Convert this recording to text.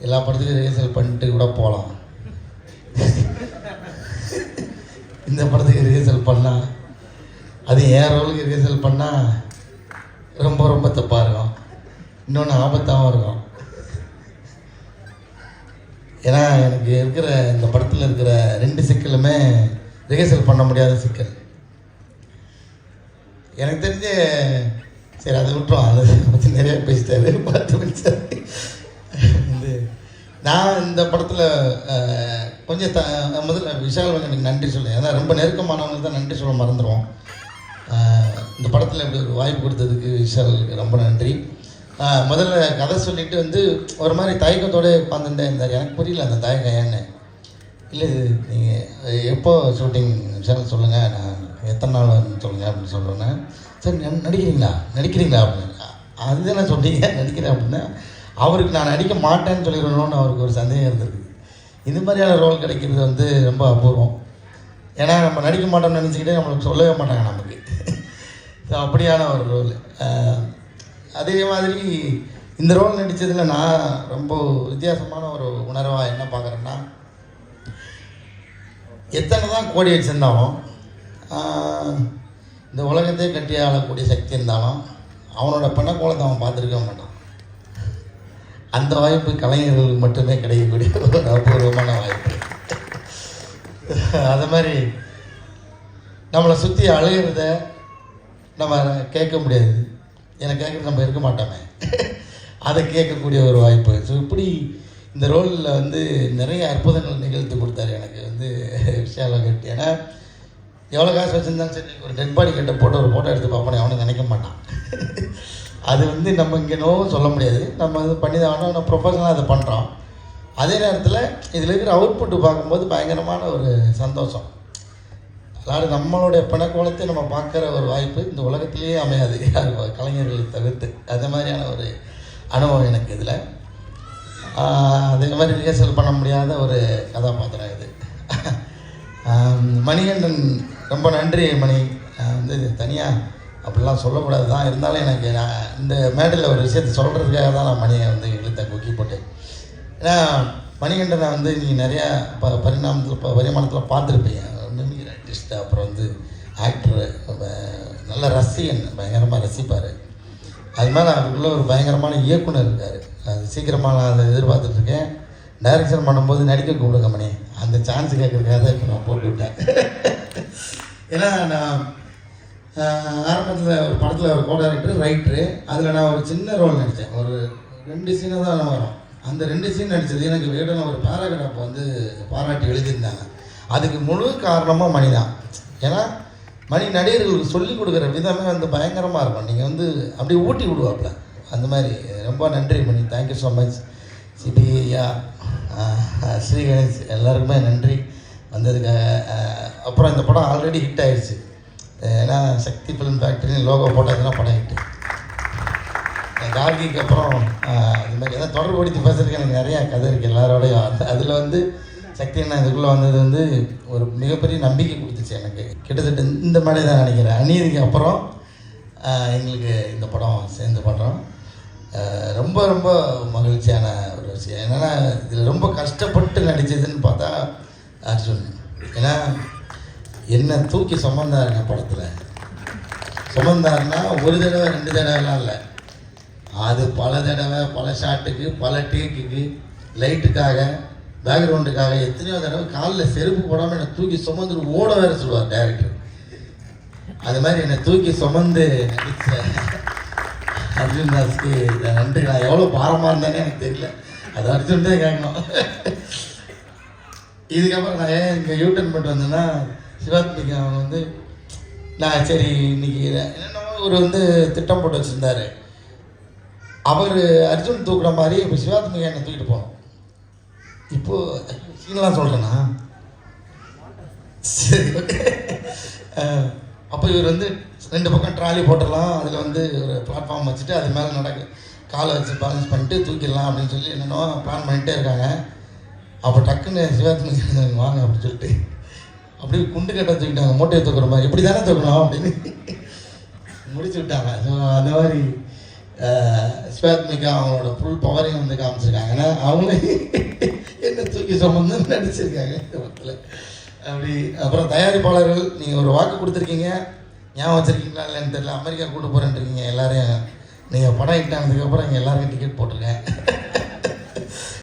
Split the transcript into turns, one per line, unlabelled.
எல்லா படத்துக்கும் ரிஹர்சல் பண்ணிட்டு கூட போகலாம். இந்த படத்துக்கு ரிஹர்சல் பண்ணால் அது என் ரோலுக்கு ரிஹர்சல் பண்ணால் ரொம்ப ரொம்ப தப்பாக இருக்கும். இன்னொன்று ஆபத்தாகவும் இருக்கும். ஏன்னா எனக்கு இருக்கிற இந்த படத்தில் இருக்கிற ரெண்டு சிக்கலுமே ரிஹர்சல் பண்ண முடியாத சிக்கல். எனக்கு தெரிஞ்சு சரி அதை விட்டுரும் அதை பற்றி நிறையா பேசிட்டாரு. பார்த்து பேசிட்டாரு நான் இந்த படத்தில் கொஞ்சம் த முதல்ல விஷால் வந்து எனக்கு நன்றி சொல்லுவேன் ஏன்னா ரொம்ப நெருக்கமானவங்களுக்கு தான் நன்றி சொல்ல மறந்துடுவோம் இந்த படத்தில் இப்படி ஒரு வாய்ப்பு கொடுத்ததுக்கு விஷாலுக்கு ரொம்ப நன்றி. முதல்ல கதை சொல்லிட்டு வந்து ஒரு மாதிரி தயக்கத்தோட உட்காந்துருந்தேன் இருந்தார் எனக்கு புரியல அந்த தயக்கம் ஏன்னு. இல்லை நீங்கள் எப்போ ஷூட்டிங் விஷயம் சொல்லுங்கள் நான் எத்தனை நாள் சொல்லுங்கள் அப்படின்னு சொல்லுவேன் சரி நடிக்கிறீங்களா? நடிக்கிறீங்களா அப்படின்னு. அதுதானே சொன்னீங்க நடிக்கிறேன் அப்படின்னா அவருக்கு நான் நடிக்க மாட்டேன்னு சொல்லிடணும்னு அவருக்கு ஒரு சந்தேகம் இருந்திருக்கு. இது மாதிரியான ரோல் கிடைக்கிறது வந்து ரொம்ப அபூர்வம். ஏன்னா நம்ம நடிக்க மாட்டோம்னு நினச்சிக்கிட்டே நம்மளுக்கு சொல்லவே மாட்டாங்க நமக்கு. ஸோ அப்படியான ஒரு ரோல் அதே மாதிரி இந்த ரோல் நடித்ததில் நான் ரொம்ப வித்தியாசமான ஒரு உணர்வாக என்ன பார்க்குறேன்னா எத்தனை தான் கோடி வச்சுருந்தாலும் இந்த உலகத்தையே கட்டி ஆளக்கூடிய சக்தி இருந்தாலும் அவனோட பெண்ணக்கோலத்தை அவன் பார்த்துருக்க மாட்டான். அந்த வாய்ப்பு கலைஞர்களுக்கு மட்டுமே கிடைக்கக்கூடிய ஒரு அபூர்வமான வாய்ப்பு. அது மாதிரி நம்மளை சுற்றி அழுகிறத நம்ம கேட்க முடியாது. எனக்கு கேட்குறது நம்ம இருக்க மாட்டோமே. அதை கேட்கக்கூடிய ஒரு வாய்ப்பு. ஸோ இப்படி இந்த ரோலில் வந்து நிறைய அற்புதங்கள் நிகழ்த்தி கொடுத்தாரு எனக்கு வந்து விஷயம் கட்டி. ஏன்னா எவ்வளோ காசு வச்சுருந்தாலும் சரி ஒரு டெட் பாடி கிட்ட போட்டு ஒரு ஃபோட்டோ எடுத்து பார்ப்போம் அவனும் நினைக்க மாட்டான். அது வந்து நம்ம இங்கே நோவும் சொல்ல முடியாது. நம்ம இது பண்ணி தான் ஆகணும் நம்ம ப்ரொஃபஷனலாக அதை பண்ணுறோம் அதே நேரத்தில் இதில் இருக்கிற அவுட்புட்டு பார்க்கும்போது பயங்கரமான ஒரு சந்தோஷம். அதாவது நம்மளுடைய பிணக்கோலத்தை நம்ம பார்க்குற ஒரு வாய்ப்பு இந்த உலகத்திலேயே அமையாது. யார் கலைஞர்களை தவிர்த்து. அது மாதிரியான ஒரு அனுபவம் எனக்கு இதில். அதே மாதிரி ரிஹர்சல் பண்ண முடியாத ஒரு கதாபாத்திரம் இது. மணிகண்டன் ரொம்ப நன்றி மணி. வந்து தனியாக அப்படிலாம் சொல்லக்கூடாது. தான் இருந்தாலும் எனக்கு நான் இந்த மேடையில் ஒரு விஷயத்தை சொல்கிறதுக்காக தான் நான் மணியை வந்து இழுத்த கொக்கி போட்டேன். ஏன்னா மணிகண்டனை வந்து நீங்கள் நிறையா ப பரிணாமத்தில் ப பரிமாணத்தில் பார்த்துருப்பீங்க. மிமிக்ரி அப்புறம் வந்து ஆக்டரு நல்ல ரசிகன் பயங்கரமாக ரசிப்பார். அது மாதிரி அதுக்குள்ளே ஒரு பயங்கரமான இயக்குனர் இருக்கார். அது சீக்கிரமாக நான் அதை எதிர்பார்த்துட்ருக்கேன் டைரக்ஷன் பண்ணும்போது நடிக்க கூப்பிடுங்க மணி. அந்த சான்ஸ் கேட்குறதுக்காக தான் இப்போ நான் போட்டு விட்டேன். ஏன்னா நான் ஆரம்பத்தில் ஒரு படத்தில் ஒரு கோ டேரக்டர் ரைட்ரு அதில் நான் ஒரு சின்ன ரோல் நடித்தேன். ஒரு ரெண்டு சீனை தான் வரும். அந்த ரெண்டு சீன் நடித்தது எனக்கு வேடன் ஒரு பேராகிராஃப் வந்து பாராட்டி எழுதியிருந்தாங்க. அதுக்கு முழு காரணமாக மணி தான். ஏன்னா மணி நடிகர்களுக்கு சொல்லிக் கொடுக்குற விதமே வந்து பயங்கரமாக இருக்கும். நீங்கள் வந்து அப்படியே ஊட்டி விடுவாப்புல. அந்த மாதிரி. ரொம்ப நன்றி Mani. Thank you so much Sibi ஐயா ஸ்ரீ கணேஷ் எல்லாருக்குமே நன்றி. வந்ததுக்காக அப்புறம் இந்த படம் ஆல்ரெடி ஹிட் ஆயிடுச்சு ஏன்னா சக்தி ஃபிலிம் ஃபேக்ட்ரின்னு லோகோ போட்டதுன்னா படம் ஹிட்டு கார்கிக்கு அப்புறம் இது மாதிரி ஏதாவது தொடர்புபடுத்தி பேசுறதுக்கு எனக்கு நிறையா கதை இருக்குது எல்லாரோடையும். அந்த அதில் வந்து சக்தி அண்ணா இதுக்குள்ளே வந்தது வந்து ஒரு மிகப்பெரிய நம்பிக்கை கொடுத்துச்சு எனக்கு. கிட்டத்தட்ட இந்த மாதிரி தான் நினைக்கிறேன். அநீதிக்கு அப்புறம் எங்களுக்கு இந்த படம் சேர்ந்து பண்ணுறோம் ரொம்ப ரொம்ப மகிழ்ச்சியான ஒரு விஷயம். என்னென்னா இதில் ரொம்ப கஷ்டப்பட்டு நடித்ததுன்னு பார்த்தா அர்ஜுன். ஏன்னா என்ன தூக்கி சுமந்தாருங்க படத்தில். சுமந்தாருன்னா ஒரு தடவை ரெண்டு தடவைலாம் இல்லை. அது பல தடவை பல ஷாட்டுக்கு பல டேக்குக்கு லைட்டுக்காக பேக்ரவுண்டுக்காக எத்தனையோ தடவை காலில் செருப்பு போடாமல் என்னை தூக்கி சுமந்து ஓட வேற சொல்லுவார் டேரக்டர் அது மாதிரி என்னை தூக்கி சுமந்து நடித்த அர்ஜுன் தாஸ்க்கு நான் நன்றி நான் எவ்வளோ பாரமாக இருந்தேனே எனக்கு தெரியல. அது அர்ஜுன் தான் கேட்கணும். இதுக்கப்புறம் நான் ஏன் இங்கே யூட்டன் பண்ணிட்டு வந்தேன்னா சிவாத்மிக்கு அவன் வந்து நான் சரி இன்னைக்கு என்னென்னமோ ஒரு வந்து திட்டம் போட்டு வச்சுருந்தார். அவர் அர்ஜுன் தூக்குற மாதிரி இப்போ சிவாத்மிகா என்னை தூக்கிட்டு போனோம் இப்போ சீனெலாம் சொல்கிறேன்னா சரி அப்போ இவர் வந்து ரெண்டு பக்கம் ட்ராலி போட்டுடலாம். அதில் வந்து ஒரு பிளாட்ஃபார்ம் வச்சுட்டு அது மேலே நடக்க காலை வச்சு பேலன்ஸ் பண்ணிட்டு தூக்கிடலாம் அப்படின்னு சொல்லி என்னென்னோ பிளான் பண்ணிகிட்டே இருக்காங்க. அப்போ டக்குன்னு சிவாத்மிகா வாங்க அப்படின்னு சொல்லிட்டு. அப்படியே குண்டு கட்ட தூக்கிட்டாங்க மூட்டையை தூக்குற மாதிரி. இப்படி தானே தூக்கணும் அப்படின்னு முடிச்சு விட்டாங்க. ஸோ அந்த மாதிரி ஸ்வேத்மிகா அவங்களோட ஃபுல் பவரையும் வந்து காமிச்சிருக்காங்க. ஏன்னா அவங்க என்ன தூக்கி சுமந்து நடிச்சிருக்காங்க இந்த படத்தில். அப்படி அப்புறம் தயாரிப்பாளர்கள் நீங்கள் ஒரு வாக்கு கொடுத்துருக்கீங்க ஞாபகம் வச்சுருக்கீங்களா இல்லைன்னு தெரியல அமெரிக்கா கூட்டு போகிறேன்றீங்க எல்லாரையும். நீங்கள் படம் ஹிட் ஆனதுக்கப்புறம் இங்கே எல்லாருக்கும் டிக்கெட் போட்டிருக்கேன்.